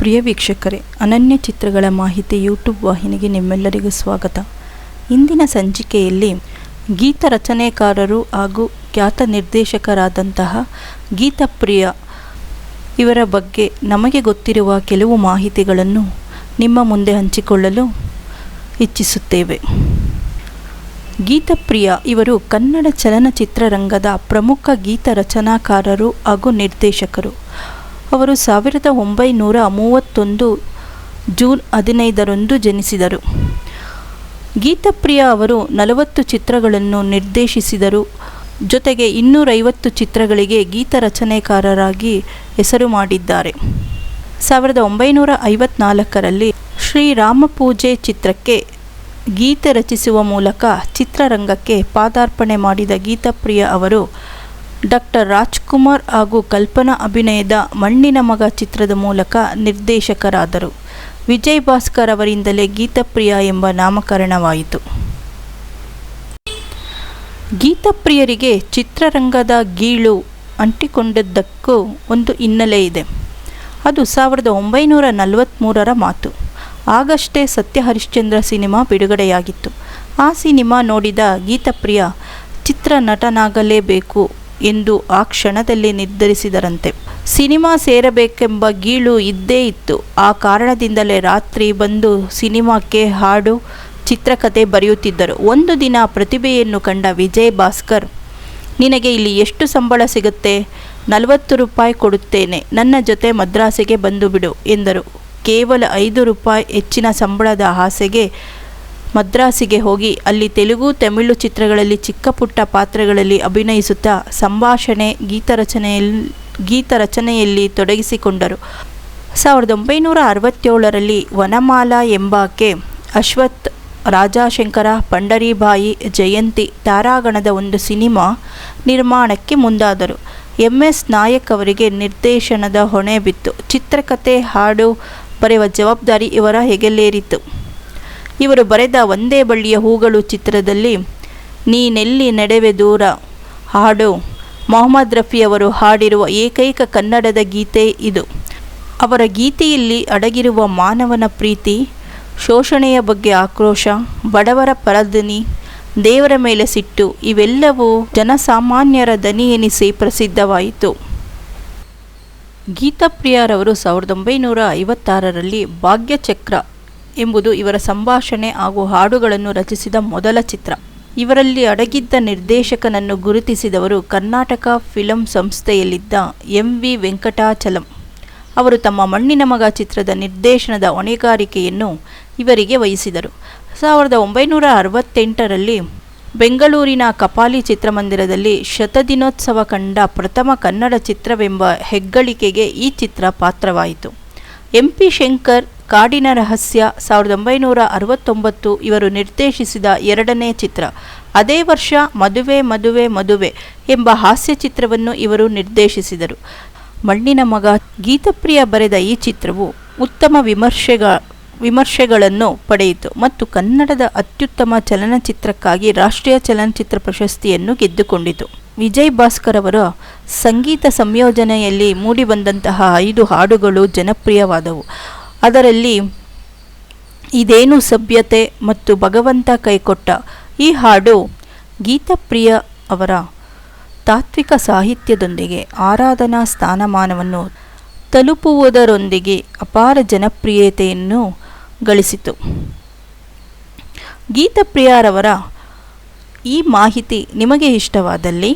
ಪ್ರಿಯ ವೀಕ್ಷಕರೇ, ಅನನ್ಯ ಚಿತ್ರಗಳ ಮಾಹಿತಿ ಯೂಟ್ಯೂಬ್ ವಾಹಿನಿಗೆ ನಿಮ್ಮೆಲ್ಲರಿಗೂ ಸ್ವಾಗತ. ಇಂದಿನ ಸಂಚಿಕೆಯಲ್ಲಿ ಗೀತ ರಚನೆಕಾರರು ಹಾಗೂ ಖ್ಯಾತ ನಿರ್ದೇಶಕರಾದಂತಹ ಗೀತಪ್ರಿಯ ಇವರ ಬಗ್ಗೆ ನಮಗೆ ಗೊತ್ತಿರುವ ಕೆಲವು ಮಾಹಿತಿಗಳನ್ನು ನಿಮ್ಮ ಮುಂದೆ ಹಂಚಿಕೊಳ್ಳಲು ಇಚ್ಛಿಸುತ್ತೇವೆ. ಗೀತಪ್ರಿಯ ಇವರು ಕನ್ನಡ ಚಲನಚಿತ್ರರಂಗದ ಪ್ರಮುಖ ಗೀತ ರಚನಾಕಾರರು ಹಾಗೂ ನಿರ್ದೇಶಕರು. ಅವರು ಸಾವಿರದ ಒಂಬೈನೂರ ಮೂವತ್ತೊಂದು ಜೂನ್ ಹದಿನೈದರಂದು ಜನಿಸಿದರು. ಗೀತಪ್ರಿಯ ಅವರು ನಲವತ್ತು ಚಿತ್ರಗಳನ್ನು ನಿರ್ದೇಶಿಸಿದರು. ಜೊತೆಗೆ ಇನ್ನೂರೈವತ್ತು ಚಿತ್ರಗಳಿಗೆ ಗೀತ ರಚನೆಕಾರರಾಗಿ ಹೆಸರು ಮಾಡಿದ್ದಾರೆ. ಸಾವಿರದ ಒಂಬೈನೂರ ಐವತ್ನಾಲ್ಕರಲ್ಲಿ ಶ್ರೀರಾಮ ಪೂಜೆ ಚಿತ್ರಕ್ಕೆ ಗೀತೆ ರಚಿಸುವ ಮೂಲಕ ಚಿತ್ರರಂಗಕ್ಕೆ ಪಾದಾರ್ಪಣೆ ಮಾಡಿದ ಗೀತಪ್ರಿಯ ಅವರು ಡಾಕ್ಟರ್ ರಾಜ್ಕುಮಾರ್ ಹಾಗೂ ಕಲ್ಪನಾ ಅಭಿನಯದ ಮಣ್ಣಿನ ಮಗ ಚಿತ್ರದ ಮೂಲಕ ನಿರ್ದೇಶಕರಾದರು. ವಿಜಯ್ ಭಾಸ್ಕರ್ ಅವರಿಂದಲೇ ಗೀತಪ್ರಿಯ ಎಂಬ ನಾಮಕರಣವಾಯಿತು. ಗೀತಪ್ರಿಯರಿಗೆ ಚಿತ್ರರಂಗದ ಗೀಳು ಅಂಟಿಕೊಂಡದ್ದಕ್ಕೂ ಒಂದು ಹಿನ್ನೆಲೆ ಇದೆ. ಅದು ಸಾವಿರದ ಒಂಬೈನೂರ ನಲವತ್ತ್ಮೂರರ ಮಾತು. ಆಗಷ್ಟೇ ಸತ್ಯ ಹರಿಶ್ಚಂದ್ರ ಸಿನಿಮಾ ಬಿಡುಗಡೆಯಾಗಿತ್ತು. ಆ ಸಿನಿಮಾ ನೋಡಿದ ಗೀತಪ್ರಿಯ, ಚಿತ್ರ ನಟನಾಗಲೇಬೇಕು ಎಂದು ಆ ಕ್ಷಣದಲ್ಲಿ ನಿರ್ಧರಿಸಿದರಂತೆ. ಸಿನಿಮಾ ಸೇರಬೇಕೆಂಬ ಗೀಳು ಇದ್ದೇ ಇತ್ತು. ಆ ಕಾರಣದಿಂದಲೇ ರಾತ್ರಿ ಬಂದು ಸಿನಿಮಾಕ್ಕೆ ಹಾಡು ಚಿತ್ರಕಥೆ ಬರೆಯುತ್ತಿದ್ದರು. ಒಂದು ದಿನ ಪ್ರತಿಭೆಯನ್ನು ಕಂಡ ವಿಜಯ್ ಭಾಸ್ಕರ್, ನಿನಗೆ ಇಲ್ಲಿ ಎಷ್ಟು ಸಂಬಳ ಸಿಗುತ್ತೆ? ನಲವತ್ತು ರೂಪಾಯಿ ಕೊಡುತ್ತೇನೆ. ನನ್ನ ಜೊತೆ ಮದ್ರಾಸಿಗೆ ಬಂದು ಬಿಡು ಎಂದರು. ಕೇವಲ ಐದು ರೂಪಾಯಿ ಹೆಚ್ಚಿನ ಸಂಬಳದ ಆಸೆಗೆ ಮದ್ರಾಸಿಗೆ ಹೋಗಿ ಅಲ್ಲಿ ತೆಲುಗು, ತಮಿಳು ಚಿತ್ರಗಳಲ್ಲಿ ಚಿಕ್ಕ ಪುಟ್ಟ ಪಾತ್ರಗಳಲ್ಲಿ ಅಭಿನಯಿಸುತ್ತಾ ಸಂಭಾಷಣೆ ಗೀತರಚನೆಯಲ್ಲಿ ಗೀತ ರಚನೆಯಲ್ಲಿ ತೊಡಗಿಸಿಕೊಂಡರು. ಸಾವಿರದ ಒಂಬೈನೂರ ಅರವತ್ತೇಳರಲ್ಲಿ ವನಮಾಲಾ ಎಂಬಾಕೆ, ಅಶ್ವಥ್, ರಾಜಾಶಂಕರ, ಪಂಡರಿಬಾಯಿ, ಜಯಂತಿ ತಾರಾಗಣದ ಒಂದು ಸಿನಿಮಾ ನಿರ್ಮಾಣಕ್ಕೆ ಮುಂದಾದರು. ಎಂ ಎಸ್ ನಾಯಕ್ ಅವರಿಗೆ ನಿರ್ದೇಶನದ ಹೊಣೆ ಬಿತ್ತು. ಚಿತ್ರಕಥೆ ಹಾಡು ಬರೆಯುವ ಜವಾಬ್ದಾರಿ ಇವರ ಹೆಗಲೇರಿತು ಇವರು ಬರೆದ ಒಂದೇ ಬಳ್ಳಿಯ ಹೂಗಳು ಚಿತ್ರದಲ್ಲಿ, ನೀನೆಲ್ಲಿ ನಡೆವೆ ದೂರ ಹಾಡು. ಮೊಹಮ್ಮದ್ ರಫಿಯವರು ಹಾಡಿರುವ ಏಕೈಕ ಕನ್ನಡದ ಗೀತೆ ಇದು. ಅವರ ಗೀತೆಯಲ್ಲಿ ಅಡಗಿರುವ ಮಾನವನ ಪ್ರೀತಿ, ಶೋಷಣೆಯ ಬಗ್ಗೆ ಆಕ್ರೋಶ, ಬಡವರ ಪರದನಿ ದೇವರ ಮೇಲೆ ಸಿಟ್ಟು, ಇವೆಲ್ಲವೂ ಜನಸಾಮಾನ್ಯರ ದನಿ ಎನಿಸಿ ಪ್ರಸಿದ್ಧವಾಯಿತು. ಗೀತಾಪ್ರಿಯರವರು ಸಾವಿರದ ಒಂಬೈನೂರ ಐವತ್ತಾರರಲ್ಲಿ ಭಾಗ್ಯಚಕ್ರ ಎಂಬುದು ಇವರ ಸಂಭಾಷಣೆ ಹಾಗೂ ಹಾಡುಗಳನ್ನು ರಚಿಸಿದ ಮೊದಲ ಚಿತ್ರ. ಇವರಲ್ಲಿ ಅಡಗಿದ್ದ ನಿರ್ದೇಶಕನನ್ನು ಗುರುತಿಸಿದವರು ಕರ್ನಾಟಕ ಫಿಲಂ ಸಂಸ್ಥೆಯಲ್ಲಿದ್ದ ಎಂ ವಿ ವೆಂಕಟಾಚಲಂ. ಅವರು ತಮ್ಮ ಮಣ್ಣಿನ ಮಗ ಚಿತ್ರದ ನಿರ್ದೇಶನದ ಹೊಣೆಗಾರಿಕೆಯನ್ನು ಇವರಿಗೆ ವಹಿಸಿದರು. ಸಾವಿರದ ಒಂಬೈನೂರ ಅರವತ್ತೆಂಟರಲ್ಲಿ ಬೆಂಗಳೂರಿನ ಕಪಾಲಿ ಚಿತ್ರಮಂದಿರದಲ್ಲಿ ಶತದಿನೋತ್ಸವ ಕಂಡ ಪ್ರಥಮ ಕನ್ನಡ ಚಿತ್ರವೆಂಬ ಹೆಗ್ಗಳಿಕೆಗೆ ಈ ಚಿತ್ರ ಪಾತ್ರವಾಯಿತು. ಎಂ ಪಿ ಶಂಕರ್ ಕಾಡಿನ ರಹಸ್ಯ ಸಾವಿರದ ಒಂಬೈನೂರ ಅರವತ್ತೊಂಬತ್ತು ಇವರು ನಿರ್ದೇಶಿಸಿದ ಎರಡನೇ ಚಿತ್ರ. ಅದೇ ವರ್ಷ ಮದುವೆ ಮದುವೆ ಮದುವೆ ಎಂಬ ಹಾಸ್ಯ ಚಿತ್ರವನ್ನು ಇವರು ನಿರ್ದೇಶಿಸಿದರು. ಮಣ್ಣಿನ ಮಗ ಗೀತಪ್ರಿಯ ಬರೆದ ಈ ಚಿತ್ರವು ಉತ್ತಮ ವಿಮರ್ಶೆಗ, ವಿಮರ್ಶೆಗಳನ್ನು ಪಡೆಯಿತು ಮತ್ತು ಕನ್ನಡದ ಅತ್ಯುತ್ತಮ ಚಲನಚಿತ್ರಕ್ಕಾಗಿ ರಾಷ್ಟ್ರೀಯ ಚಲನಚಿತ್ರ ಪ್ರಶಸ್ತಿಯನ್ನು ಗೆದ್ದುಕೊಂಡಿತು. ವಿಜಯ್ ಭಾಸ್ಕರ್ ಅವರ ಸಂಗೀತ ಸಂಯೋಜನೆಯಲ್ಲಿ ಮೂಡಿಬಂದಂತಹ ಐದು ಹಾಡುಗಳು ಜನಪ್ರಿಯವಾದವು. ಅದರಲ್ಲಿ ಇದೇನು ಸಭ್ಯತೆ ಮತ್ತು ಭಗವಂತ ಕೈಕೊಟ್ಟ ಈ ಹಾಡು ಗೀತಪ್ರಿಯ ಅವರ ತಾತ್ವಿಕ ಸಾಹಿತ್ಯದೊಂದಿಗೆ ಆರಾಧನಾ ಸ್ಥಾನಮಾನವನ್ನು ತಲುಪುವುದರೊಂದಿಗೆ ಅಪಾರ ಜನಪ್ರಿಯತೆಯನ್ನು ಗಳಿಸಿತು. ಗೀತಪ್ರಿಯರವರ ಈ ಮಾಹಿತಿ ನಿಮಗೆ ಇಷ್ಟವಾದಲ್ಲಿ